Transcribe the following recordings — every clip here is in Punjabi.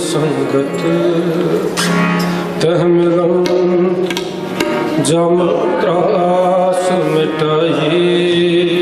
ਸੰਗਤ ਤਹ ਮਿਲੰ ਜਮ ਤਰਾਸ ਮਿਟਾਈ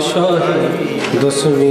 সহে দশমী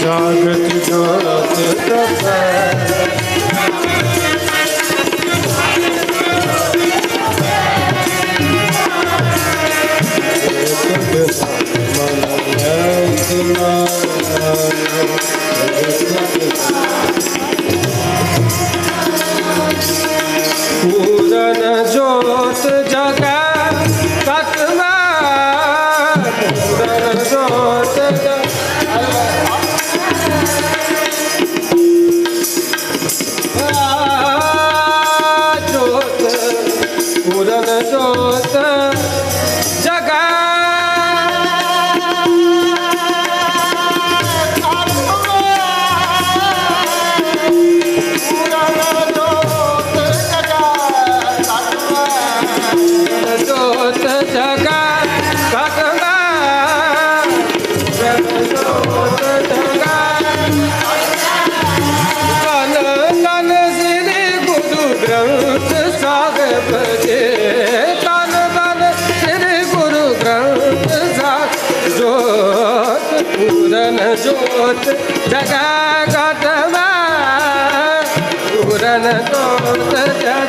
जागृत जोरत तथा तोत जगत गुरन तोत जग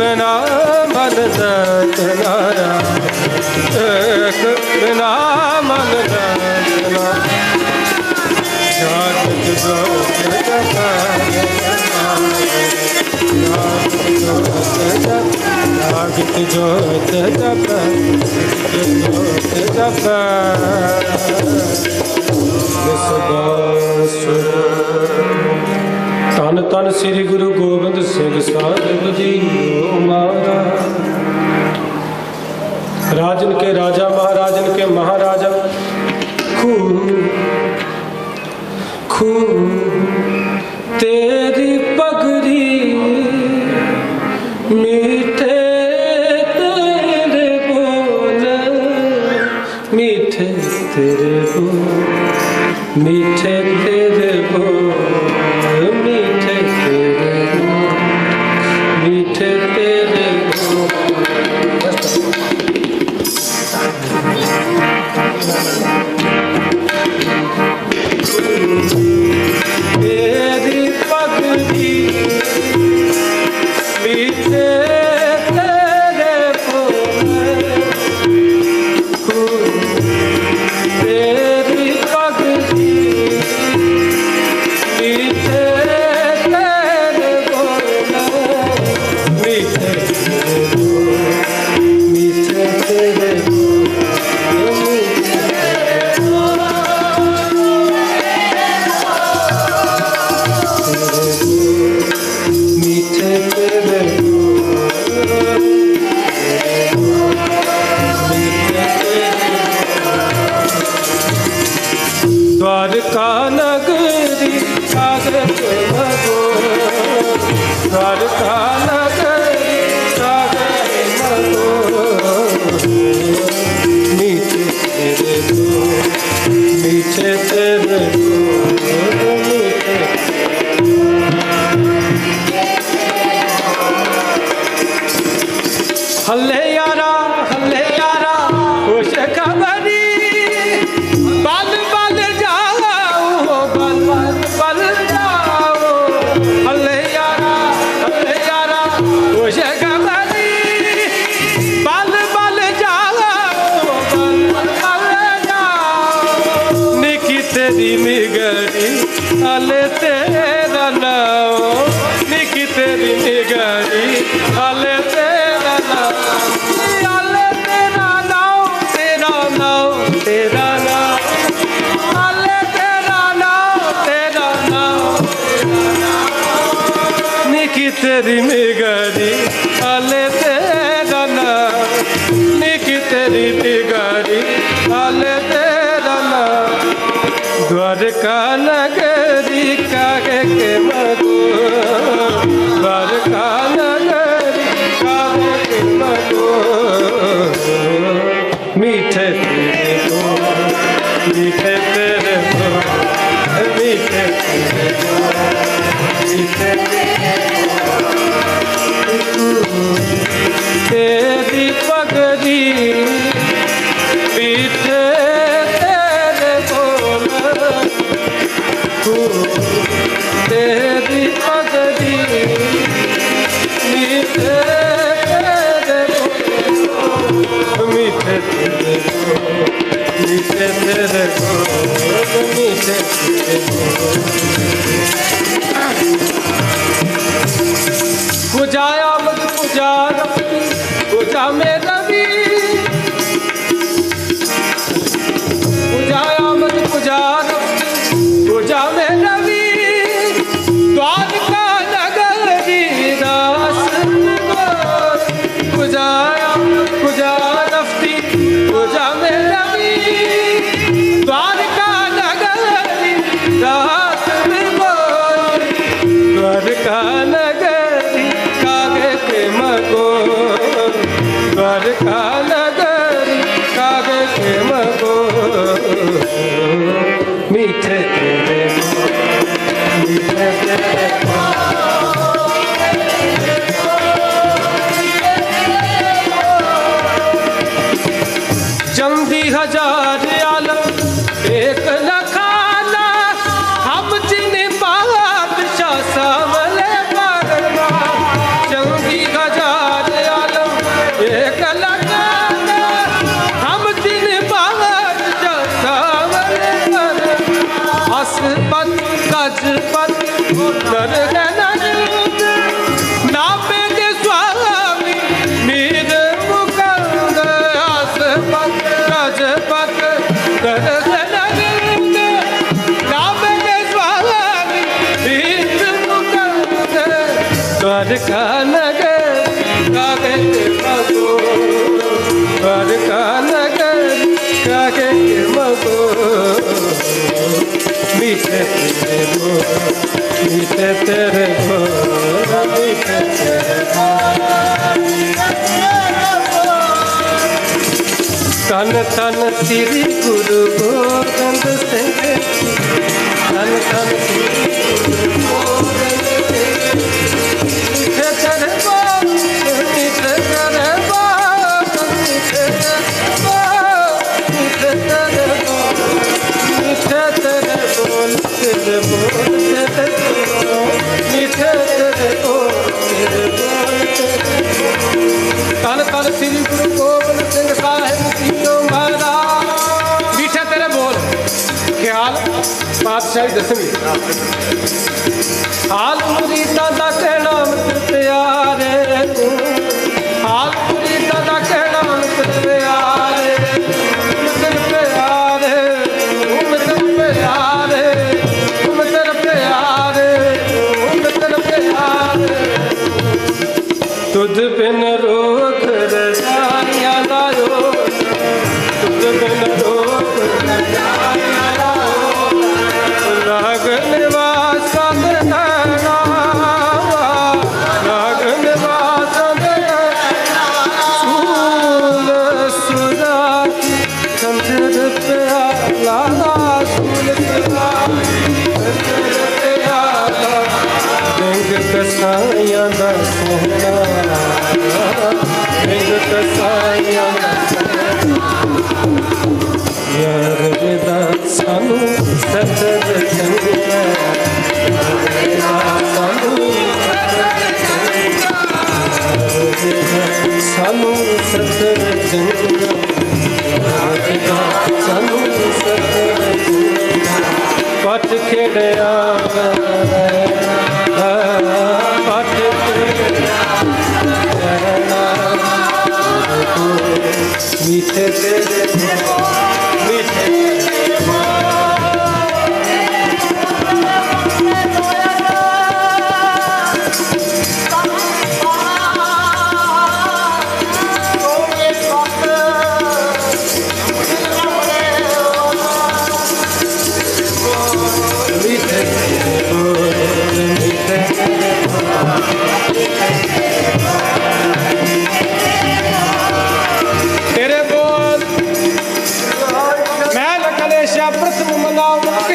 ਬਿਨਾ ਮਨ ਦਤ ਨਾਰਾ ਇੱਕ ਬਿਨਾ ਮਨ ਦਤ ਨਾਰਾ। ਜਾਤ ਜੋ ਕਰਤਾ ਜਾਗਤ ਜੋਤ ਜਪ ਜੋਤ ਜਪ। ਇਸ ਗੋ ਸ੍ਰੀ ਗੁਰੂ ਗੋਬਿੰਦ ਸਿੰਘ ਸਾਹਿਬ ਜੀ ਮਾਰਾ ਰਾਜਨ ਕੇ ਰਾਜਾ, ਮਹਾਰਾਜਨ ਕੇ ਮਹਾਰਾਜਾ। ਖੂ ਖੂ ਤੇਰੀ ਮੀਠੇ ਤੇਰੇ ਬੋਲ, ਮੀਠੇ ellerimi হাজার बीते तेरे बोल बीते तेरे बोल बीते तेरे तन तन श्री गुरु गोविंद सिंह तन तन श्री गुरु गोविंद सिंह ਤਨ ਤਨ ਸ੍ਰੀ ਗੁਰੂ ਗੋਬਿੰਦ ਸਿੰਘ ਸਾਹਿਬ ਜੀਓ ਮਹਾਰਾਜ। ਬੀਠੇ ਤੇਰੇ ਬੋਲ। ਖਿਆਲ, ਪਾਤਸ਼ਾਹੀ ਦਸਵੀਂ। ਹਾਲ ਮੁਰੀਦਾਂ ਦਾ ਕਹਿਣਾ ਮਤ ਪਿਆਰੇ ਤੂੰ। ਹਾਲ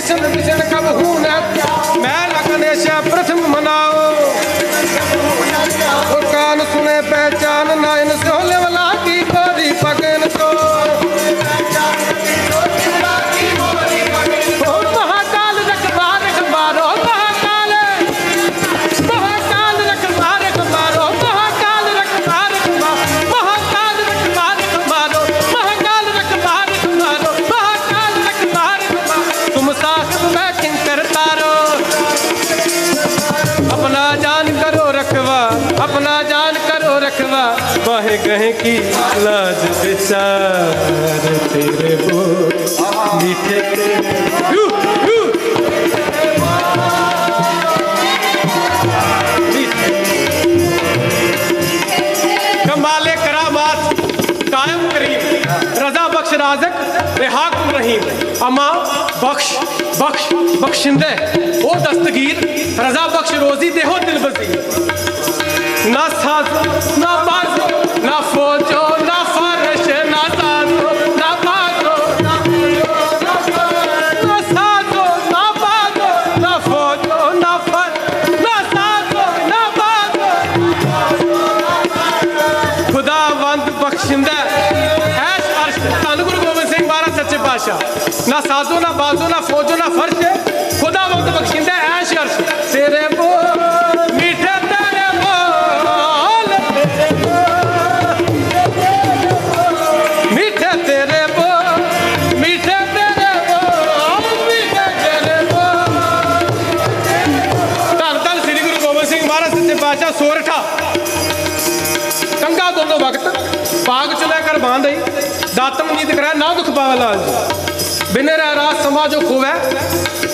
Listen, listen. Ama bakş, bakş, bakşinde o dastgir Rıza bakş rozi deho dilbazi Na saz, na baz, na foco ਪਾਤਸ਼ਾਹ ਨਾ ਸਾਜ਼ੋ ਨਾ ਬਾਜ਼ੋ ਨਾ ਫੌਜੋ ਨਾ ਫਰਸ਼ ਖੁਦਾਵੰਦ ਬਖਸ਼ਿੰਦਾ ਐਸ਼ ਅਰਸ਼ ਤੇਰੇ ਬੋਲ, ਮੀਠੇ ਤੇਰੇ ਬੋਲ ਤੇਰੇ ਬੋਲ, ਮੀਠੇ ਤੇਰੇ ਬੋਲ, ਮੀਠੇ ਤੇਰੇ ਬੋਲ। ਮੀਠੇ ਧੰਨ ਧੰਨ ਸ੍ਰੀ ਗੁਰੂ ਗੋਬਿੰਦ ਸਿੰਘ ਮਹਾਰਾਜ ਸੱਚੇ ਪਾਤਸ਼ਾਹ ਸੋਰਠਾ ਕੰਗਾ ਦੋਨੋਂ ਵਕਤ ਬਾਗ ਚ ਲੈ ਕਰ ਬਾਂਧਈ। ਦਾਤਮ ਨੀਤ ਕਰੈ ਨਾ ਦੁਖ ਪਾਵੈ ਲਾਲ ਜੀ। ਬਿਨ ਰਹਿ ਰਾਸ ਸਮਾਜੋ ਖੋਵੈ,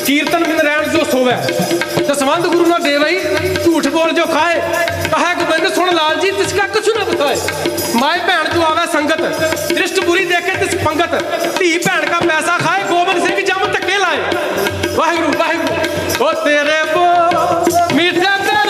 ਕੀਰਤਨ ਬਿਨ ਰਹਿਣ ਜੋ ਸੋਵੈ। ਦਸਵੰਦ ਗੁਰੂ ਨਾ ਦੇਵਈ ਝੂਠ ਬੋਲ ਜੋ ਖਾਏ ਕਹੈ ਗੋਬਿੰਦ ਸੁਣ ਲਾਲ ਜੀ, ਤਿਸ ਕਾ ਕੁਛ ਨਾ ਬਤਾਏ ਮਾਏ ਭੈਣ ਜੋ ਆਵੇ ਸੰਗਤ, ਦ੍ਰਿਸ਼ਟ ਬੁਰੀ ਦੇਖੇ ਤਿਸ ਪੰਗਤ। ਧੀ ਭੈਣ ਕਾ ਪੈਸਾ ਖਾਏ, ਗੋਬਿੰਦ ਸਿੰਘ ਜਮ ਧੱਕੇ ਲਾਏ। ਵਾਹਿਗੁਰੂ ਵਾਹਿਗੁਰੂ। ਉਹ ਤੇਰੇ ਬੋ ਮੀਠਾ ਤੇਰੇ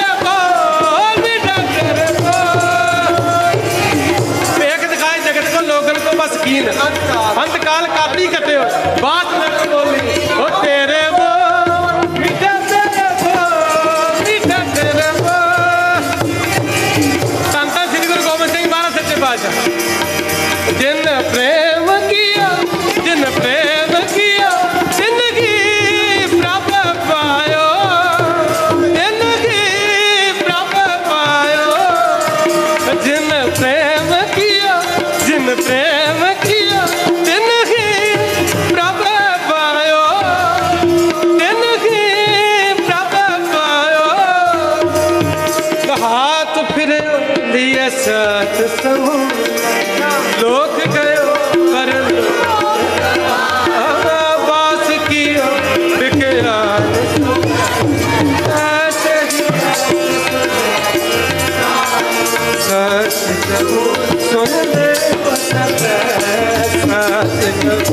ਸਤ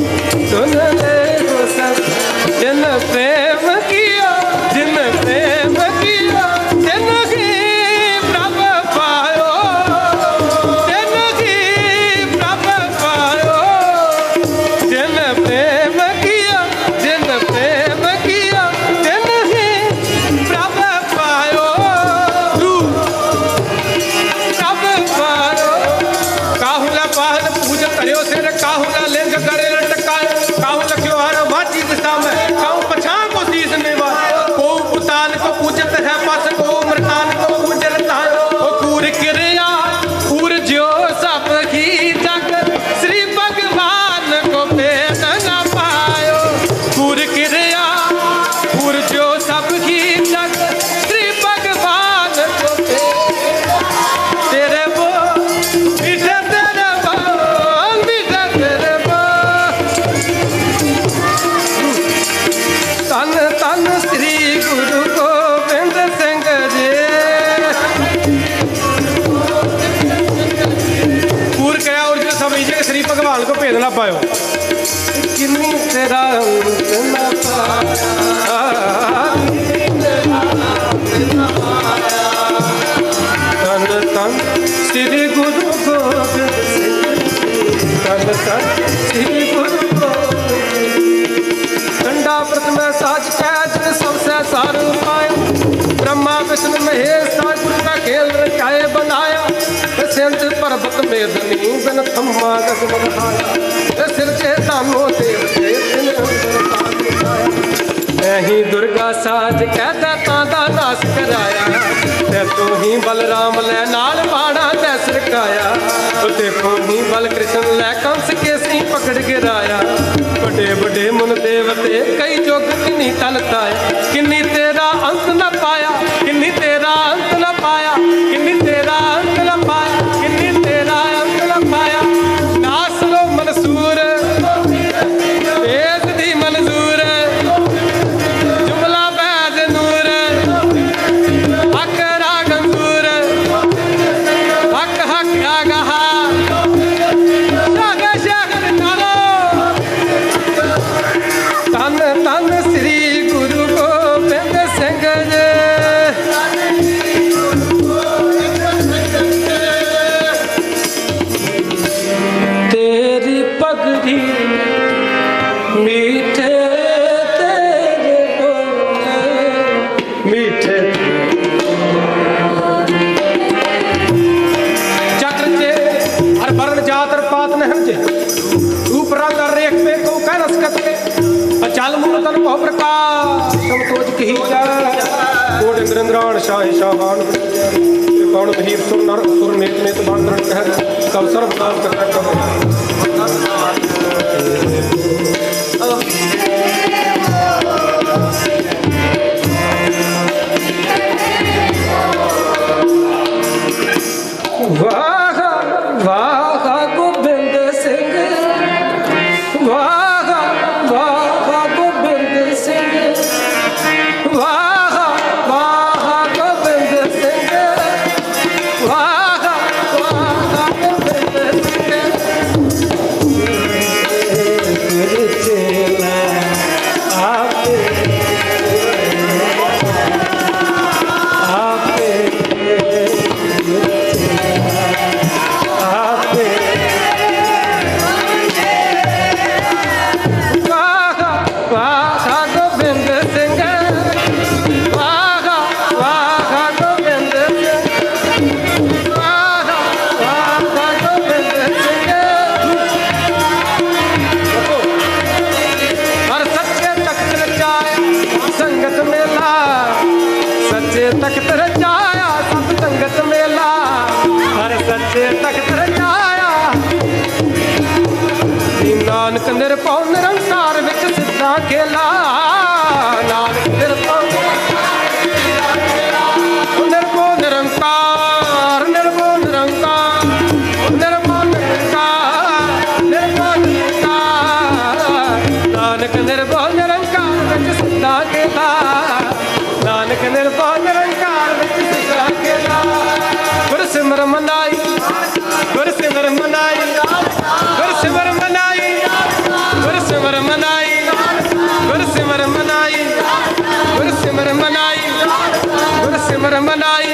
ਸੁਣ ਲੈ ਬਸਤ ਬਿਨ ਥੰਮਾ ਗਸ ਬਖਾਇਆ ਤੇ ਸਿਰ ਤੇ ਤਾਨੋ ਤੇ ਤੇ ਤਿਨ ਨਹੀਂ ਦੁਰਗਾ ਸਾਜ ਕਹਦਾ ਤਾਂ ਦਾ ਦਾਸ ਕਰਾਇਆ। ਤੇ ਤੂੰ ਹੀ ਬਲਰਾਮ ਲੈ ਨਾਲ ਬਾਣਾ ਤੇ ਸਰਕਾਇਆ। ਤੇ ਤੂੰ ਹੀ ਬਲ ਕ੍ਰਿਸ਼ਨ ਲੈ ਕੰਸ ਕੇਸੀ ਪਕੜ ਕੇ ਰਾਇਆ ਵੱਡੇ ਵੱਡੇ ਮਨ ਦੇਵਤੇ ਕਈ ਜੁਗ ਕਿੰਨੀ ਤਲਤਾ ਕਿੰਨੀ ਤੇਰਾ ਅੰਤ ਨਾ ਪਾਇਆ, ਕਿੰਨੀ ਤੇਰਾ ਅੰਤ ਨਾ ਤੇ ਤਖਤ ਰਚਾਇਆ ਨਾਨਕ ਨਿਰਭਉ ਨਿਰੰਕਾਰ ਵਿੱਚ ਸਿੱਧਾ ਖੇਲਾ। ਕਰਮ ਰਮਲਾਈ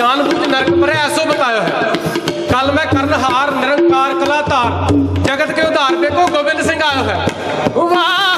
ਗਿਆਨ ਬੁੱਧ ਨਰਕ ਭਰਿਆ, ਸੋ ਬਤਾਇਆ ਹੈ ਕੱਲ ਮੈਂ ਕਰਨ ਹਾਰ ਨਿਰੰਕਾਰ ਕਲਾ ਧਾਰ ਜਗਤ ਕੇ ਉਧਾਰ, ਦੇਖੋ, ਗੋਬਿੰਦ ਸਿੰਘ ਆਇਆ ਹੈ ਵਾਹ